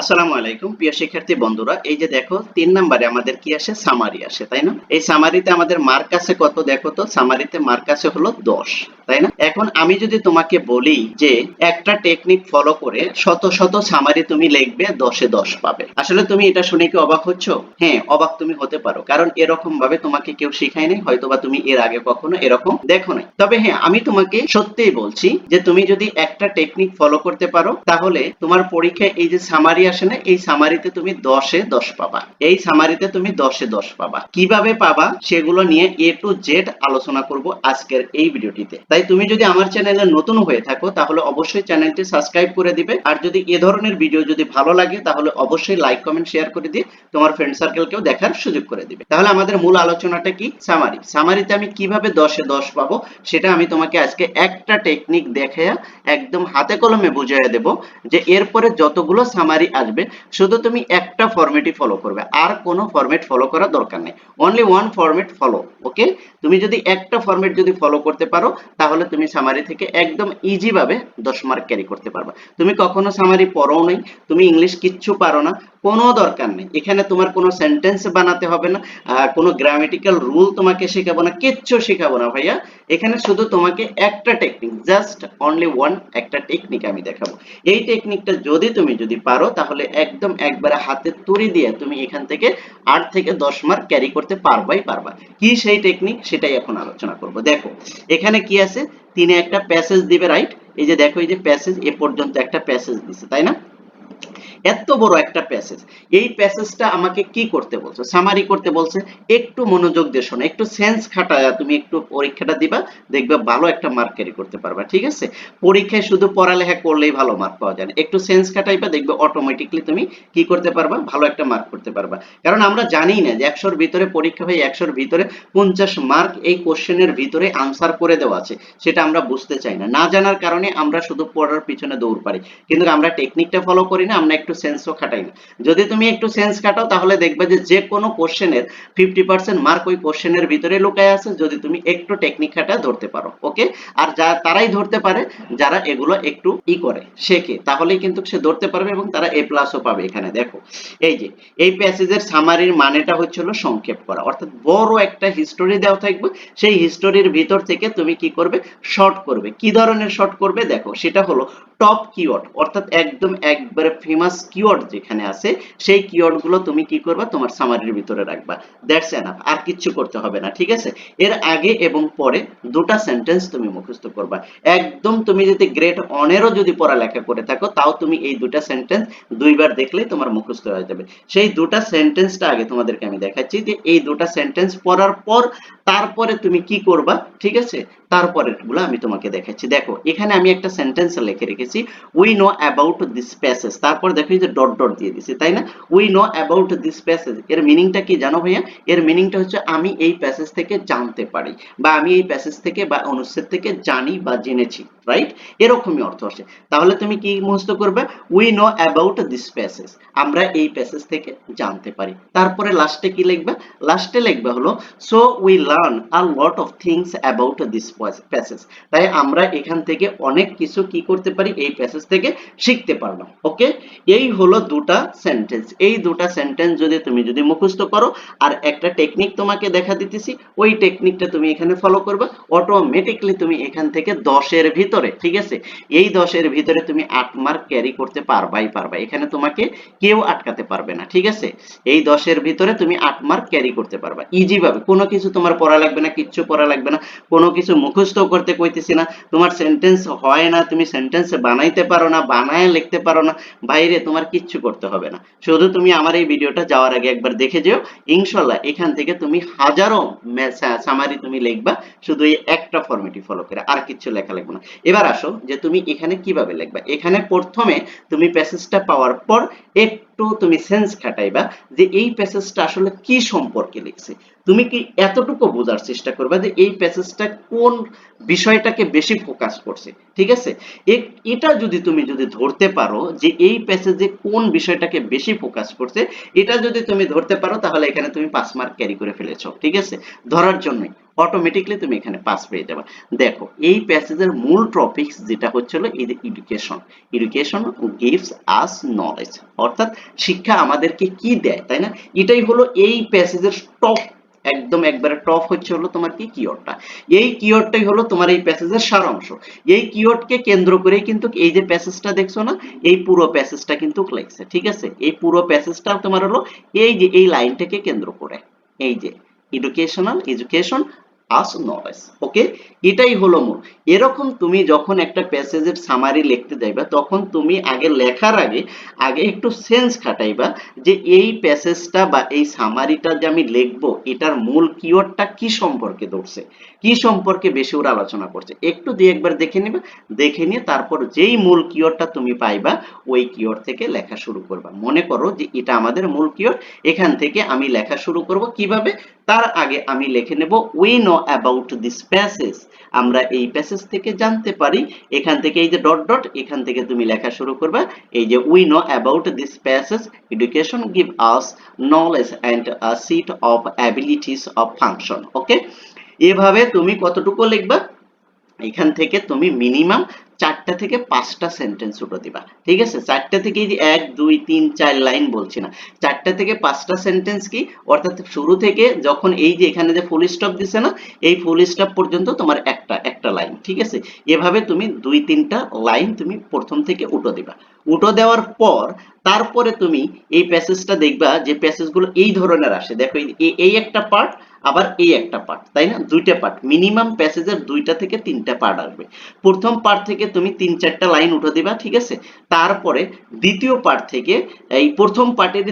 আসসালামু আলাইকুম, প্রিয় শিক্ষার্থী বন্ধুরা। এই যে দেখো, তিন নম্বরে আমাদের কি আসে? সামারি আসে, তাই না? এই সামারিতে আমাদের মার্ক আছে কত দেখো তো? সামারিতে মার্ক আছে হলো দশ, তাই না? এখন আমি যদি তোমাকে বলি যে একটা টেকনিক ফলো করে শত শত সামারি তুমি লিখবে, দশে দশ পাবে। আসলে তুমি এটা শুনে কি অবাক হচ্ছ? হ্যাঁ অবাক তুমি হতে পারো, কারণ এরকম ভাবে তোমাকে কেউ শিখায় নাই, হয়তোবা তুমি এর আগে কখনো এরকম দেখো নাই। তবে হ্যাঁ আমি তোমাকে সত্যিই বলছি যে তুমি যদি একটা টেকনিক ফলো করতে পারো, তাহলে তোমার পরীক্ষায় এই যে সামারি আসে না, এই সামারিতে তুমি দশে দশ পাবা। এই সামারিতে তুমি দশে দশ পাবা। কীভাবে পাবা সেগুলো নিয়ে এ টু জেড আলোচনা করব আজকের এই ভিডিওটিতে। তাই তুমি যদি আমার চ্যানেলে নতুন হয়ে থাকো, তাহলে অবশ্যই চ্যানেলটি সাবস্ক্রাইব করে দিবে। আর যদি এ ধরনের ভিডিও যদি ভালো লাগে, তাহলে অবশ্যই লাইক কমেন্ট শেয়ার করে দিয়ে তোমার ফ্রেন্ড সার্কেলকেও দেখার সুযোগ করে দিবে। তাহলে আমাদের মূল আলোচনাটা কি? সামারি সামারিতে আমি কীভাবে দশে দশ পাবো, সেটা আমি তোমাকে আজকে একটা টেকনিক দেখে একদম হাতে কলমে বুঝিয়ে দেব যে এরপরে যতগুলো সামারি আসবে, শুধু তুমি একটা ফরম্যাটই ফলো করবে, আর কোনো ফরম্যাট ফলো করার দরকার নেই। Only one format follow okay তুমি যদি একটা ফরম্যাট যদি ফলো করতে পারো, তাহলে তুমি সামারি থেকে একদম ইজি ভাবে দশ মার্ক ক্যারি করতে পারবে। তুমি কখনো সামারি পড়ো নাই, তুমি ইংলিশ কিচ্ছু পারো না, কোনো দরকার নেই। এখানে তোমার কোনো সেন্টেন্স বানাতে হবে না কোনো গ্রামেটিক্যাল রুল তোমাকে শেখাবো না, কিচ্ছু শেখাবো না ভাইয়া। এখানে শুধু তোমাকে একটা টেকনিক জাস্ট অনলি ওয়ান একটা টেকনিক আমি দেখাবো। এই টেকনিকটা যদি তুমি যদি পারো তাহলে একদম একবারে হাতে তুড়ি দিয়ে তুমি এখান থেকে আট থেকে দশ মার্ক ক্যারি করতে পারবাই পারবা। কি সেই টেকনিক সেটাই এখন আলোচনা করব। দেখো, এখানে কি আছে? তিনি একটা প্যাসেজ দিবে রাইট এই যে দেখো, এই যে প্যাসেজ এ পর্যন্ত একটা প্যাসেজ দিছে, তাই না? এত বড় একটা প্যাসেজ এই প্যাসেজটা আমাকে কি করতে বলছে? সামারি করতে বলছে, একটু মনোযোগ দিয়ে শোনো, একটু সেন্স খাটায়া তুমি একটু পরীক্ষাটা দিবা, দেখবে ভালো একটা মার্ক ক্যারি করতে পারবা, ঠিক আছে? পরীক্ষায় শুধু পড়ালেখা করলেই ভালো মার্ক পাওয়া যায় না। একটু সেন্স খাটাইবা, দেখবে অটোমেটিকলি তুমি কি করতে পারবা? ভালো একটা মার্ক করতে পারবা। কারণ আমরা জানি না যে একশোর ভিতরে পরীক্ষা হয় একশোর ভিতরে পঞ্চাশ মার্ক এই কোশ্চেনের ভিতরে আনসার করে দেওয়া আছে। সেটা আমরা বুঝতে চাই না। না জানার কারণে আমরা শুধু পড়ার পিছনে দৌড় পারি। কিন্তু আমরা টেকনিকটা ফলো করি না, আমরা একটু সেন্সও খাটাই না যদি তুমি একটু সেন্স খাটাও, তাহলে দেখবে যে যে কোনো কোশ্চেনের ফিফটি পার্সেন্ট মার্ক ওই কোশ্চেনের ভিতরে লুকায় আছে, যদি তুমি একটু টেকনিক খাটা ধরতে পারো ওকে আর যা, তারাই ধরতে পারে, যারা এগুলো একটু ই করে শেখে তাহলেই কিন্তু সে ধরতে পারবে এবং তারা এ প্লাসও পাবে এখানে, দেখো। এই যে, এই প্যাসেজের সামারির মানেটা হচ্ছিল সংক্ষেপ করা। অর্থাৎ বড় একটা হিস্টোরি দেওয়া থাকবে, সেই হিস্টোরির ভিতর থেকে তুমি কি করবে? শর্ট করবে। কি ধরনের শর্ট করবে? দেখো, সেটা হলো টপ কিওয়ার্ড অর্থাৎ একদম একবারে ফেমাস কিওয়ার্ড যেখানে আছে, সেই কিওয়ার্ডগুলো তুমি কি করবা? তোমার সামারির ভিতরে রাখবা। দ্যাটস এনাফ আর কিচ্ছু করতে হবে না, ঠিক আছে? এর আগে এবং পরে দুটা সেন্টেন্স তুমি মুখস্থ করবা। একদম তুমি যদি গ্রেড অনেরও যদি পড়ালেখা করে থাকো, তাও তুমি এই দুটা সেন্টেন্স দুইবার দেখলেই তোমার মুখস্থ হয়ে যাবে। সেই দুটা সেন্টেন্সটা আগে তোমাদেরকে আমি দেখাচ্ছি যে এই দুটা সেন্টেন্স পড়ার পর তারপরে তুমি কি করবা, ঠিক আছে? তারপরেরগুলো আমি তোমাকে দেখাচ্ছি। দেখো, এখানে আমি একটা সেন্টেন্স লিখে রেখেছি। We know about this passage তারপর দেখো যে ডট ডট দিয়ে দিছি তাই না? We know about this passage এর মিনিংটা কি জানো ভাইয়া? এর মিনিংটা হচ্ছে আমি এই প্যাসেজ থেকে জানতে পারি, বা আমি এই প্যাসেজ থেকে বা অনুচ্ছেদ থেকে জানি বা জেনেছি রাইট এরকমই অর্থ আসে। তাহলে তুমি কি মুখস্থ করবে? We know about this passage আমরা এই প্যাসেজ থেকে জানতে পারি। তারপরে লাস্টে কি লিখবে? লাস্টে লিখবে হলো so we learn a lot of things about this passage তাই আমরা এখান থেকে অনেক কিছু কি করতে পারি? এই প্যাসেজ থেকে শিখতে পারলাম ওকে এই হলো দুটা সেন্টেন্স এই দুটা সেন্টেন্স যদি তুমি যদি মুখস্থ করো, আর একটা টেকনিক তোমাকে দেখা দিতেছি, ওই টেকনিকটা তুমি এখানে ফলো করবে। অটোমেটিকলি তুমি এখান থেকে দশের ভিতরে, ঠিক আছে? এই দশের ভিতরে তুমি আট মার্ক ক্যারি করতে পারবাই পারবা এখানে তোমাকে কেউ আটকাতে পারবে না, ঠিক আছে? এই দশের ভিতরে তুমি আট মার্ক ক্যারি করতে পারবা ইজি ভাবে। কোনো কিছু তোমার পড়া লাগবে না, কিচ্ছু পড়া লাগবে না। কোনো কিছু মুখস্থ করতে কইতেছি না। তোমার সেন্টেন্স হয় না, তুমি সেন্টেন্স বানাইতে পারো না, বানায় লিখতে পারো না, বাইরে তোমার কিচ্ছু করতে হবে না। শুধু তুমি আমার এই ভিডিওটা যাওয়ার আগে একবার দেখে যেও, ইনশাল্লাহ এখান থেকে তুমি হাজারো সামারি তুমি লিখবা, শুধু এই একটা ফর্মেটি ফলো করে, আর কিচ্ছু লেখা লাগবে না। এবার আসো যে তুমি এখানে কীভাবে লিখবা? এখানে প্রথমে তুমি প্যাসেজটা পাওয়ার পর একটু তুমি সেন্স খাটাইবা যে এই প্যাসেজটা আসলে কি সম্পর্কে লিখছে। তুমি কি এতটুকু বোঝার চেষ্টা করবে যে এই প্যাসেজটা কোন বিষয়টাকে বেশি ফোকাস করছে, ঠিক আছে? এটা যদি তুমি যদি ধরতে পারো যে এই প্যাসেজে কোন বিষয়টাকে বেশি ফোকাস করছে, এটা যদি তুমি ধরতে পারো তাহলে এখানে তুমি পাঁচ মার্ক ক্যারি করে ফেলেছো, ঠিক আছে? ধরার জন্যই। অটোমেটিকলি তুমি এখানে পাস পেয়ে যাবে। দেখো, এই প্যাসেজের মূল টপিকস যেটা হচ্ছিল এই যে education education gives us knowledge অর্থাৎ শিক্ষা আমাদেরকে কি দেয়, তাই না? এটাই হলো এই প্যাসেজের টপ একদম একবারে টপ হচ্ছে হলো তোমার কি কিওয়ার্ডটা এই কিওয়ার্ডটাই হলো তোমার এই প্যাসেজের সারাংশ। এই কিওয়ার্ডকে কেন্দ্র করে কিন্তু এই যে প্যাসেজটা দেখছ না, এই পুরো প্যাসেজটা কিন্তু লেখছে, ঠিক আছে? এই পুরো প্যাসেজটা তোমার হলো এই যে, এই লাইনটাকে কেন্দ্র করে। এই যে educational education us knowledge okay এটাই হলো মূল। এরকম তুমি যখন একটা প্যাসেজের সামারি লিখতে যাইবা, তখন তুমি আগে লেখার আগে আগে একটু সেন্স খাটাইবা যে এই প্যাসেজটা বা এই সামারিটা যে আমি লিখব, এটার মূল কিওয়ার্ডটা কি সম্পর্কে ধরছে, কি সম্পর্কে বেশি ওরা আলোচনা করছে। একটু দিয়ে একবার দেখে নিবে, দেখে নিয়ে তারপর যেই মূল কিওয়ার্ডটা তুমি পাইবা, ওই কিওয়ার্ড থেকে লেখা শুরু করবা। মনে করো যে এটা আমাদের মূল কিওয়ার্ড এখান থেকে আমি লেখা শুরু করব কীভাবে? তার আগে আমি লিখে নেব we know about this passage আমরা এই প্যাসেজ থেকে জানতে পারি। এখান থেকে এই যে ডট ডট এখান থেকে তুমি লেখা শুরু করবে। এই যে we know about this passage education give us knowledge and sit of abilities of function okay এভাবে তুমি কতটুকু লিখবা? এখান থেকে তুমি মিনিমাম চারটা থেকে পাঁচটা সেন্টেন্স উঠে দিবা। ঠিক আছে? চারটা থেকে এক, দুই, তিন, চার লাইন বলছি না। চারটা থেকে পাঁচটা সেন্টেন্স কি? অর্থাৎ শুরু থেকে যখন এই যে এখানে যে ফুল স্টপ দিছে না, এই ফুল স্টপ পর্যন্ত তোমার একটা একটা লাইন ঠিক আছে? এভাবে তুমি দুই, তিনটা লাইন তুমি প্রথম থেকে উঠো দিবা। উঠো দেওয়ার পর তারপরে তুমি এই প্যাসেজটা দেখবা যে প্যাসেজগুলো এই ধরনের আসে। দেখো এই একটা পার্ট আবার এই একটা পার্ট তাই না? দুইটা পার্ট মিনিমাম প্যাসেজের দুইটা থেকে তিনটা পার্ট আসবে। প্রথম পার্ট থেকে তুমি তিন চারটা লাইন উঠে দিবা, ঠিক আছে? তারপরে দ্বিতীয় পার্ট থেকে এই প্রথম পার্টের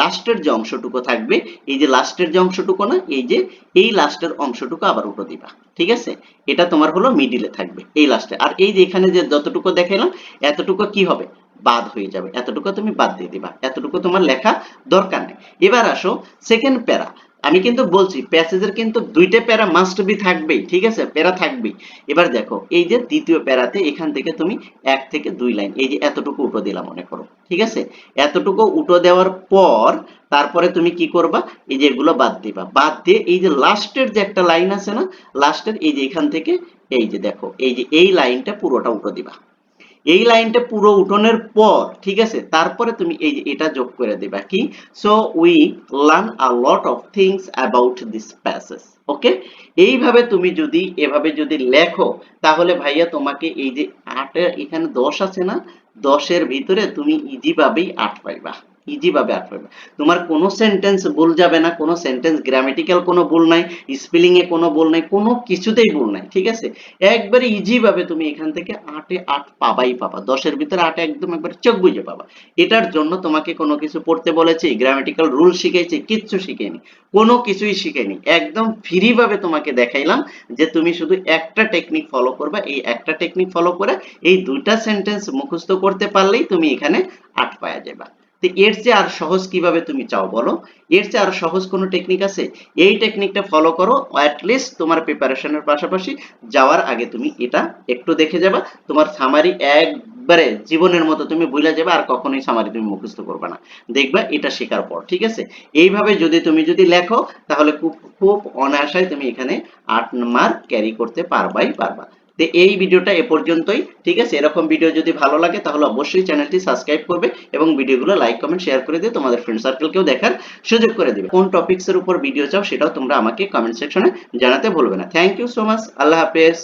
লাস্টের যে অংশটুকু থাকবে, এই যে লাস্টের যে অংশটুকু না, এই যে এই লাস্টের অংশটুকু আবার উঠে দিবা, ঠিক আছে? এটা তোমার হলো মিডিলে থাকবে, এই লাস্টে। আর এই যে এখানে যে যতটুকু দেখাইলাম, এতটুকু কি হবে? বাদ হয়ে যাবে। এতটুকু তুমি বাদ দিয়ে দিবা। এতটুকু তোমার লেখা দরকার নেই। এবার আসো সেকেন্ড প্যারা আমি কিন্তু বলছি প্যাসেজের কিন্তু দুইটা প্যারা মাস্ট বি থাকবেই, ঠিক আছে? প্যারা থাকবেই। এবার দেখো, এই যে দ্বিতীয় প্যারাতে এখান থেকে তুমি এক থেকে দুই লাইন এই যে এতটুকু উঠো দিলাম, মনে করো, ঠিক আছে? এতটুকু উঠো দেওয়ার পর তারপরে তুমি কি করবা? এই যে এগুলো বাদ দিবা। বাদ দিয়ে এই যে লাস্টের যে একটা লাইন আছে না, লাস্টের এই যে এখান থেকে, এই যে দেখো, এই যে এই লাইনটা পুরোটা উঠো দিবা। এই লাইনটা পুরো উঠোনের পর, ঠিক আছে? তারপরে তুমি এই যে এটা যোগ করে দিবা কি? So we learn a lot of things about this passage okay এইভাবে তুমি যদি, এভাবে যদি লেখো, তাহলে ভাইয়া তোমাকে এই যে আট এখানে দশ আছে না? দশের ভিতরে তুমি ইজিভাবেই আট পাইবা। ইজি ভাবে আট পাইবা তোমার কোনো সেন্টেন্স ভুল যাবে না, কোনো সেন্টেন্স গ্রামেটিক্যাল কোনো ভুল নাই স্পেলিং এ কোনো ভুল নাই, কোনো কিছুতেই ভুল নাই, ঠিক আছে? একবারে ইজি ভাবে তুমি এখান থেকে আটে আট পাবাই পাবা। দশের ভিতরে আটে একদম একবার চোখ বুঝে পাবা। এটার জন্য তোমাকে কোনো কিছু পড়তে বলেছি গ্রামেটিক্যাল রুল শিখেছি কিচ্ছু শিখেনি কোনো কিছুই শিখেনি একদম ফ্রি ভাবে তোমাকে দেখাইলাম যে তুমি শুধু একটা টেকনিক ফলো করবা। এই একটা টেকনিক ফলো করে এই দুইটা সেন্টেন্স মুখস্থ করতে পারলেই তুমি এখানে আট পাওয়া যাবা তো এর চেয়ে আর সহজ কীভাবে তুমি চাও বলো? এর চেয়ে আর সহজ কোনো টেকনিক আছে? এই টেকনিকটা ফলো করো অ্যাটলিস্ট তোমার প্রিপারেশনের পাশাপাশি যাওয়ার আগে তুমি এটা একটু দেখে যাবা। তোমার সামারি একবারে জীবনের মতো তুমি ভুলে যাবে, আর কখনোই সামারি তুমি মুখস্থ করবে না। দেখবা এটা শেখার পর, ঠিক আছে? এইভাবে যদি তুমি যদি লেখো, তাহলে খুব খুব অনায়াসায় তুমি এখানে আট মার্ক ক্যারি করতে পারবাই পারবা। তো এই ভিডিওটা এ পর্যন্তই, ঠিক আছে? এরকম ভিডিও যদি ভালো লাগে, তাহলে অবশ্যই চ্যানেলটি সাবস্ক্রাইব করবে এবং ভিডিওগুলো লাইক, কমেন্ট, শেয়ার করে দিয়ে তোমাদের ফ্রেন্ড সার্কেলকেও দেখার সুযোগ করে দেবে। কোন টপিক্সের উপর ভিডিও চাও, সেটাও তোমরা আমাকে কমেন্ট সেকশনে জানাতে ভুলবে না। থ্যাংক ইউ সো মাচ আল্লাহ হাফেজ।